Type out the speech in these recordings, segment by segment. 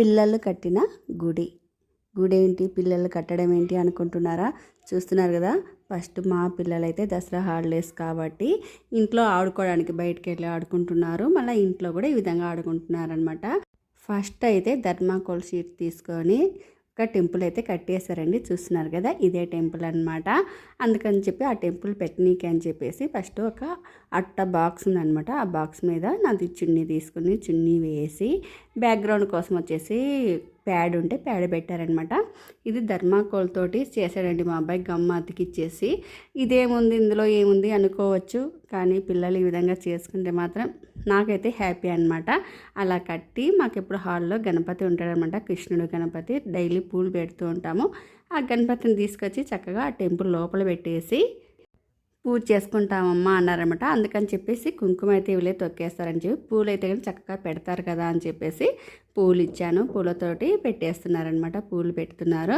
పిల్లలు కట్టిన గుడి. గుడి ఏంటి? పిల్లలు కట్టడం ఏంటి అనుకుంటున్నారా? చూస్తున్నారు కదా? ఫస్ట్ మా పిల్లలైతే దసరా హాలిడేస్ కాబట్టి ఇంట్లో ఆడుకోవడానికి బయటికి వెళ్ళి ఆడుకుంటున్నారు. మళ్ళీ ఇంట్లో కూడా ఈ విధంగా ఆడుకుంటున్నారు అనమాట ఫస్ట్ అయితే ధర్మాకోల్ షీట్ తీసుకొని ఒక టెంపుల్ అయితే కట్టేశారండి. చూస్తున్నారు కదా ఇదే టెంపుల్ అనమాట అందుకని చెప్పి ఆ టెంపుల్ పెట్టనీకి అని చెప్పేసి ఫస్ట్ ఒక అట్ట బాక్స్ ఉందనమాట ఆ బాక్స్ మీద నాది చున్నీ తీసుకుని చున్నీ వేసి బ్యాక్గ్రౌండ్ కోసం వచ్చేసి ప్యాడ్ ఉంటే ప్యాడ్ పెట్టారనమాట. ఇది ధర్మాకోల్ తోటి చేశాడండి మా అబ్బాయి గమ్మ అతికిచ్చేసి ఇదేముంది ఇందులో ఏముంది అనుకోవచ్చు కానీ పిల్లలు ఈ విధంగా చేసుకుంటే మాత్రం నాకైతే హ్యాపీ అనమాట అలా కట్టి మాకు ఎప్పుడు హాల్లో గణపతి ఉంటాడనమాట. కృష్ణుడు గణపతి డైలీ పూలు పెడుతూ ఉంటాము. ఆ గణపతిని తీసుకొచ్చి చక్కగా ఆ టెంపుల్ లోపల పెట్టేసి పూజ చేసుకుంటామమ్మా అన్నారనమాట అందుకని చెప్పేసి కుంకుమ అయితే ఇవిలే తొక్కేస్తారని చెప్పి పూలు అయితే కానీ చక్కగా పెడతారు కదా అని చెప్పేసి పూలు ఇచ్చాను పూలతోటి పెట్టేస్తున్నారనమాట పూలు పెడుతున్నారు.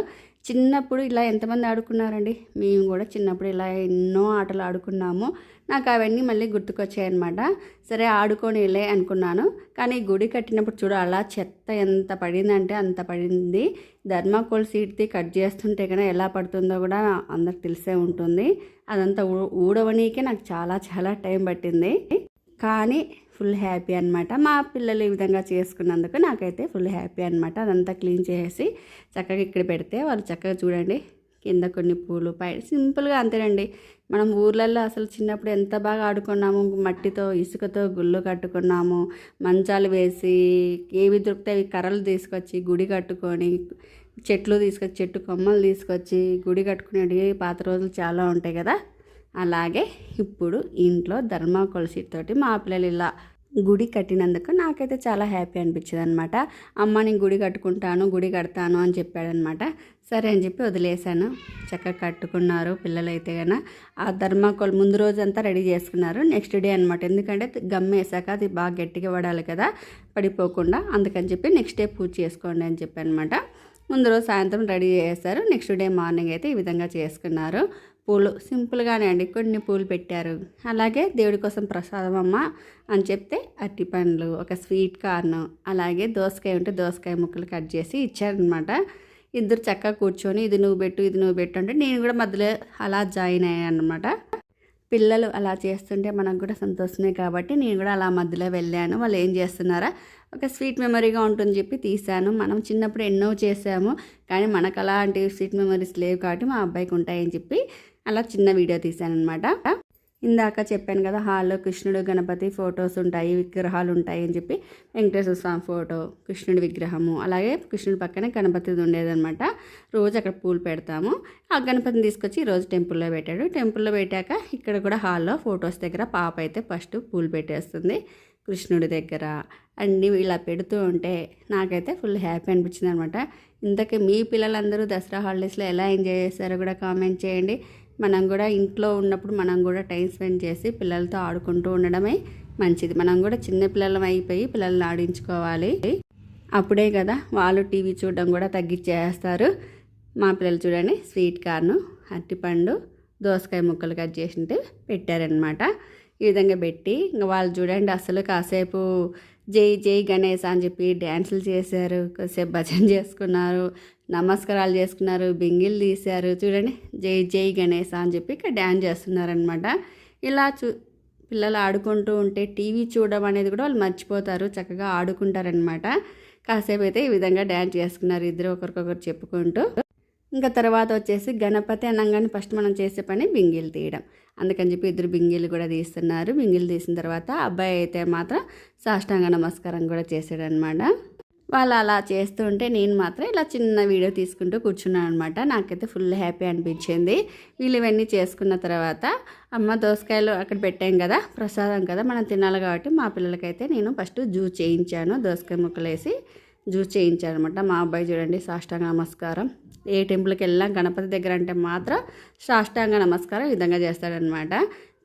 చిన్నప్పుడు ఇలా ఎంతమంది ఆడుకున్నారండి? మేము కూడా చిన్నప్పుడు ఇలా ఎన్నో ఆటలు ఆడుకున్నాము. నాకు అవన్నీ మళ్ళీ గుర్తుకొచ్చాయన్నమాట. సరే ఆడుకోనిలే అనుకున్నాను. కానీ గుడి కట్టినప్పుడు చూడ అలా చెత్త ఎంత పడిందంటే అంత పడింది. ధర్మాకోల్ సీట్ది కట్ చేస్తుంటే కదా ఎలా పడుతుందో కూడా అందరికి తెలిసే ఉంటుంది. అదంతా ఊ ఊడవనీకే నాకు చాలా చాలా టైం పట్టింది. కానీ ఫుల్ హ్యాపీ అనమాట మా పిల్లలు ఈ విధంగా చేసుకున్నందుకు నాకైతే ఫుల్ హ్యాపీ అనమాట అదంతా క్లీన్ చేసి చక్కగా ఇక్కడ పెడితే వాళ్ళు చక్కగా చూడండి కింద కొన్ని పూలు పై సింపుల్గా అంతేనండి. మనం ఊర్లలో అసలు చిన్నప్పుడు ఎంత బాగా ఆడుకున్నాము మట్టితో ఇసుకతో గుళ్ళు కట్టుకున్నాము మంచాలు వేసి ఏవి దొరికితే అవి కర్రలు తీసుకొచ్చి గుడి కట్టుకొని చెట్లు తీసుకొచ్చి చెట్టు కొమ్మలు తీసుకొచ్చి గుడి కట్టుకునేవి పాత రోజులు చాలా ఉంటాయి కదా. అలాగే ఇప్పుడు ఇంట్లో ధర్మాకోల్ షీట్ తోటి మా పిల్లలు ఇలా గుడి కట్టినందుకు నాకైతే చాలా హ్యాపీ అనిపించింది అనమాట అమ్మ నేను గుడి కట్టుకుంటాను గుడి కడతాను అని చెప్పాడనమాట సరే అని చెప్పి వదిలేశాను. చక్కగా కట్టుకున్నారు పిల్లలైతే కన్నా ఆ ధర్మాకోల్ ముందు రోజంతా రెడీ చేసుకున్నారు. నెక్స్ట్ డే అనమాట ఎందుకంటే గమ్ వేసాక అది బాగా గట్టిగా పడాలి కదా. పడిపోకుండా అందుకని చెప్పి నెక్స్ట్ డే పూజ చేసుకోండి అని చెప్పి అనమాట ముందు రోజు సాయంత్రం రెడీ చేస్తారు. నెక్స్ట్ డే మార్నింగ్ అయితే ఈ విధంగా చేసుకున్నారు. పూలు సింపుల్గానే అండి. కొన్ని పూలు పెట్టారు. అలాగే దేవుడి కోసం ప్రసాదం అమ్మ అని చెప్తే అట్టి పండ్లు ఒక స్వీట్ కార్న్ అలాగే దోసకాయ ఉంటే దోసకాయ ముక్కలు కట్ చేసి ఇచ్చారనమాట ఇద్దరు చక్కగా కూర్చొని ఇది నువ్వు పెట్టు ఇది నువ్వు పెట్టు అంటే నేను కూడా మధ్యలో అలా జాయిన్ అయ్యాను అనమాట పిల్లలు అలా చేస్తుంటే మనకు కూడా సంతోషమే కాబట్టి నేను కూడా అలా మధ్యలో వెళ్ళాను. వాళ్ళు ఏం చేస్తున్నారా? ఒక స్వీట్ మెమరీగా ఉంటుంది చెప్పి తీశాను. మనం చిన్నప్పుడు ఎన్నో చేసాము కానీ మనకు అలాంటి స్వీట్ మెమరీస్ లేవు కాబట్టి మా అబ్బాయికి ఉంటాయని చెప్పి అలా చిన్న వీడియో తీశాను అనమాట ఇందాక చెప్పాను కదా హాల్లో కృష్ణుడు గణపతి ఫొటోస్ ఉంటాయి విగ్రహాలు ఉంటాయి అని చెప్పి వెంకటేశ్వర స్వామి ఫోటో కృష్ణుడి విగ్రహము అలాగే కృష్ణుడి పక్కనే గణపతిది ఉండేదనమాట రోజు అక్కడ పూలు పెడతాము. ఆ గణపతిని తీసుకొచ్చి ఈరోజు టెంపుల్లో పెట్టాడు. టెంపుల్లో పెట్టాక ఇక్కడ కూడా హాల్లో ఫొటోస్ దగ్గర పాప అయితే ఫస్ట్ పూలు పెట్టేస్తుంది కృష్ణుడి దగ్గర. అన్నీ ఇలా పెడుతూ ఉంటే నాకైతే ఫుల్ హ్యాపీ అనిపించింది అనమాట ఇంతకీ మీ పిల్లలందరూ దసరా హాలిడేస్లో ఎలా ఎంజాయ్ చేస్తారో కూడా కామెంట్ చేయండి. మనం కూడా ఇంట్లో ఉన్నప్పుడు మనం కూడా టైం స్పెండ్ చేసి పిల్లలతో ఆడుకుంటూ ఉండడమే మంచిది. మనం కూడా చిన్న పిల్లలం అయిపోయి పిల్లల్ని ఆడించుకోవాలి. అప్పుడే కదా వాళ్ళు టీవీ చూడడం కూడా తగ్గించేస్తారు. మా పిల్లలు చూడండి స్వీట్ కార్ను అరటిపండు దోసకాయ ముక్కలు కట్ చేసింటే పెట్టారనమాట ఈ విధంగా పెట్టి ఇంకా వాళ్ళు చూడండి అసలు కాసేపు జై జై గణేష్ అని చెప్పి డ్యాన్సులు చేశారు కాసేపు భజన చేసుకున్నారు నమస్కారాలు చేసుకున్నారు బింగిల్ తీశారు చూడండి జై జై గణేష్ అని చెప్పి ఇక్కడ డ్యాన్స్ చేస్తున్నారనమాట ఇలా చూ పిల్లలు ఆడుకుంటూ ఉంటే టీవీ చూడడం అనేది కూడా వాళ్ళు మర్చిపోతారు చక్కగా ఆడుకుంటారనమాట కాసేపు అయితే ఈ విధంగా డ్యాన్స్ చేసుకున్నారు ఇద్దరు ఒకరికొకరు చెప్పుకుంటూ. ఇంకా తర్వాత వచ్చేసి గణపతి అనగానే ఫస్ట్ మనం చేసే పని బింగిలు తీయడం. అందుకని చెప్పి ఇద్దరు బింగిలు కూడా తీస్తున్నారు. బింగిలు తీసిన తర్వాత అబ్బాయి అయితే మాత్రం సాష్టాంగ నమస్కారం కూడా చేసాడనమాట వాళ్ళు అలా చేస్తుంటే నేను మాత్రం ఇలా చిన్న వీడియో తీసుకుంటూ కూర్చున్నాను అనమాట. నాకైతే ఫుల్ హ్యాపీ అనిపించింది. వీళ్ళు ఇవన్నీ చేసుకున్న తర్వాత అమ్మ దోసకాయలు అక్కడ పెట్టాం కదా ప్రసాదం కదా మనం తినాలి కాబట్టి మా పిల్లలకైతే నేను ఫస్ట్ జ్యూస్ చేయించాను. దోసకాయ ముక్కలు వేసి జ్యూస్ చేయించారనమాట. మా అబ్బాయి చూడండి సాష్టాంగ నమస్కారం. ఏ టెంపుల్కి వెళ్ళినా గణపతి దగ్గర అంటే మాత్రం సాష్టాంగ నమస్కారం ఈ విధంగా చేస్తాడనమాట.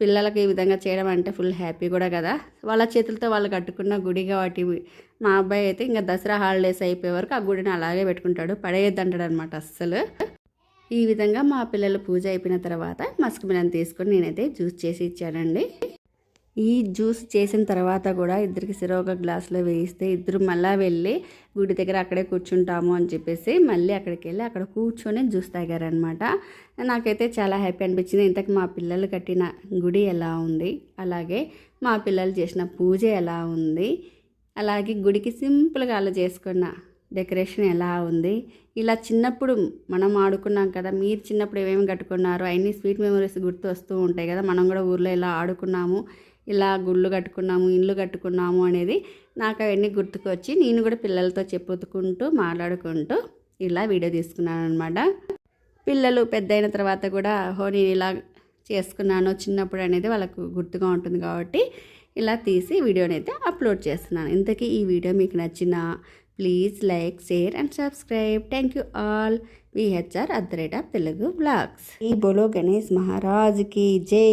పిల్లలకి ఈ విధంగా చేయడం అంటే ఫుల్ హ్యాపీ కూడా కదా. వాళ్ళ చేతులతో వాళ్ళు కట్టుకున్న గుడి కాబట్టి మా అబ్బాయి అయితే ఇంకా దసరా హాలిడేస్ అయిపోయే వరకు ఆ గుడిని అలాగే పెట్టుకుంటాడు. పడేయద్దంటాడు అనమాట అస్సలు. ఈ విధంగా మా పిల్లలు పూజ అయిపోయిన తర్వాత మస్క్ మీద తీసుకొని నేనైతే జ్యూస్ చేసి ఇచ్చానండి. ఈ జ్యూస్ చేసిన తర్వాత కూడా ఇద్దరికి సిరో ఒక గ్లాసులో వేయిస్తే ఇద్దరు మళ్ళా వెళ్ళి గుడి దగ్గర అక్కడే కూర్చుంటాము అని చెప్పేసి మళ్ళీ అక్కడికి వెళ్ళి అక్కడ కూర్చొని జ్యూస్ తాగారనమాట నాకైతే చాలా హ్యాపీ అనిపించింది. ఇంతకు మా పిల్లలు కట్టిన గుడి ఎలా ఉంది అలాగే మా పిల్లలు చేసిన పూజ ఎలా ఉంది అలాగే గుడికి సింపుల్గా అలా చేసుకున్న డెకరేషన్ ఎలా ఉంది. ఇలా చిన్నప్పుడు మనం ఆడుకున్నాం కదా మీరు చిన్నప్పుడు ఏమేమి కట్టుకున్నారు అన్ని స్వీట్ మెమరీస్ గుర్తు వస్తూ ఉంటాయి కదా మనం కూడా ఊర్లో ఇలా ఆడుకున్నాము. ఇలా గుళ్ళు కట్టుకున్నాము ఇల్లు కట్టుకున్నాము అనేది నాకు అవన్నీ గుర్తుకొచ్చి నేను కూడా పిల్లలతో చెప్పుకుంటూ మాట్లాడుకుంటూ ఇలా వీడియో తీసుకున్నాను అనమాట పిల్లలు పెద్దయిన తర్వాత కూడా హో నేను ఇలా చేసుకున్నాను చిన్నప్పుడు అనేది వాళ్ళకు గుర్తుగా ఉంటుంది కాబట్టి ఇలా తీసి వీడియోని అయితే అప్లోడ్ చేస్తున్నాను. ఇంతకీ ఈ వీడియో మీకు నచ్చిన please like share and subscribe. Thank you all. VHR at the rate of Telugu blogs ఈ బోలో గణేష్ మహారాజ్కి జై.